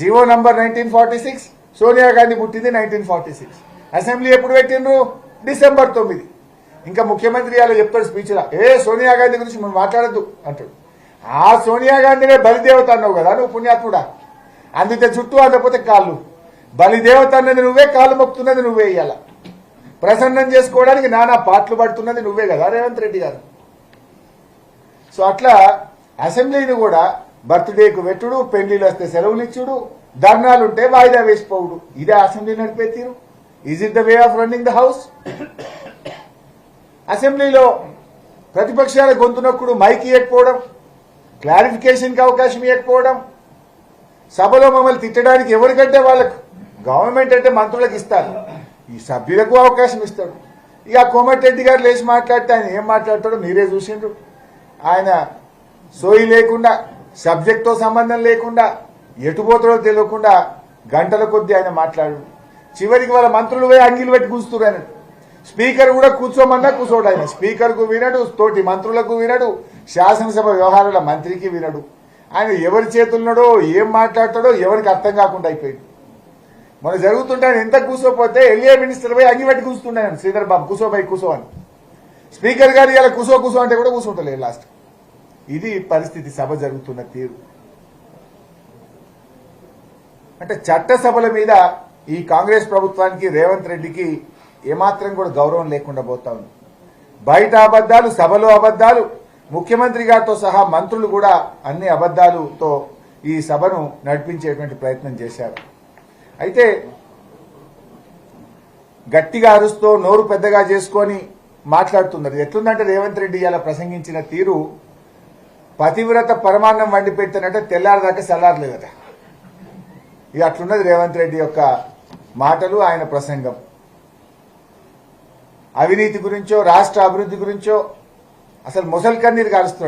GO number nineteen forty six Sonia Gandhi పుట్టింది nineteen forty six. Assembly ఎప్పుడు పెట్టిండ్రు? December తొమ్మిది. ఇంకా ముఖ్యమంత్రి అలా చెప్తాడు స్పీచ్లో ఏ సోనియా గాంధీ గురించి మనం మాట్లాడద్దు అంటాడు. ఆ సోనియా గాంధీనే బలిదేవత అన్నావు కదా నువ్వు పుణ్యాత్ముడా? అందితే చుట్టూ అందకపోతే కాళ్ళు. బలిదేవత అన్నది నువ్వే కాళ్ళు మొక్కుతున్నది నువ్వే ఇయ్యాల ప్రసన్నం చేసుకోవడానికి నానా పాటలు పడుతున్నది నువ్వే కదా రేవంత్ రెడ్డి గారు. సో అట్లా అసెంబ్లీని కూడా బర్త్డేకు పెట్టుడు పెళ్ళిలు వస్తే సెలవులు ఇచ్చుడు ధర్నాలుంటే వాయిదా వేసిపోవుడు. ఇదే అసెంబ్లీ నడిపే తీరు is it the way of running the house అసెంబ్లీలో ప్రతిపక్షాల గొంతునప్పుడు మైక్ ఇవ్వకపోవడం క్లారిఫికేషన్కి అవకాశం ఇవ్వకపోవడం సభలో మమ్మల్ని తిట్టడానికి ఎవరికంటే వాళ్ళకు గవర్నమెంట్ అంటే మంత్రులకు ఇస్తారు. ఈ సభ్యులకు అవకాశం ఇస్తాడు ఇక కోమటిరెడ్డి గారు లేచి మాట్లాడితే ఆయన ఏం మాట్లాడతాడో మీరే చూసిండ్రు. ఆయన సోయి లేకుండా సబ్జెక్ట్తో సంబంధం లేకుండా ఎటుపోతాడో తెలియకుండా గంటల కొద్దీ ఆయన మాట్లాడు. చివరికి వాళ్ళ మంత్రులు పోయి అంగిలు పెట్టి కూస్తున్నారు స్పీకర్ కూడా కూర్చోమన్నా కూర్చోడు ఆయన. స్పీకర్కు వినడు తోటి మంత్రులకు వినడు శాసనసభ వ్యవహారాల మంత్రికి వినడు. ఆయన ఎవరి చేతులున్నాడో ఏం మాట్లాడతాడో ఎవరికి అర్థం కాకుండా అయిపోయింది. మనం జరుగుతుంటే ఆయన ఎంత కూర్చోపోతే ఎల్ఏ మినిస్టర్ పోయి అంగిపెట్టి కూర్చుంటాను శ్రీధర్ బాబు కూర్చోబోయి కూర్చో అని స్పీకర్ గారు ఇలా కూర్చో కూర్చో అంటే కూడా కూర్చుంటలేదు లాస్ట్. ఇది పరిస్థితి సభ జరుగుతున్న తీరు. అంటే చట్టసభల మీద ఈ కాంగ్రెస్ ప్రభుత్వానికి రేవంత్ రెడ్డికి ఏమాత్రం కూడా గౌరవం లేకుండా పోతా ఉంది. బయట అబద్దాలు సభలో అబద్దాలు ముఖ్యమంత్రి గారితో సహా మంత్రులు కూడా అన్ని అబద్దాలతో ఈ సభను నడిపించేటువంటి ప్రయత్నం చేశారు. అయితే గట్టిగా అరుస్తూ నోరు పెద్దగా చేసుకొని మాట్లాడుతున్నారు. ఎట్లుందంటే రేవంత్ రెడ్డి ఇలా ప్రసంగించిన తీరు పతివ్రత పరమాన్నం వండి పెట్టానంటే తెల్లారదాకా చల్లారలేదట ఇక అట్లున్నది రేవంత్ రెడ్డి యొక్క మాటలు ఆయన ప్రసంగం. అవినీతి గురించో రాష్ట్ర అభివృద్ధి గురించో అసలు ముసలి కన్నీరు కారుస్తున్నాడు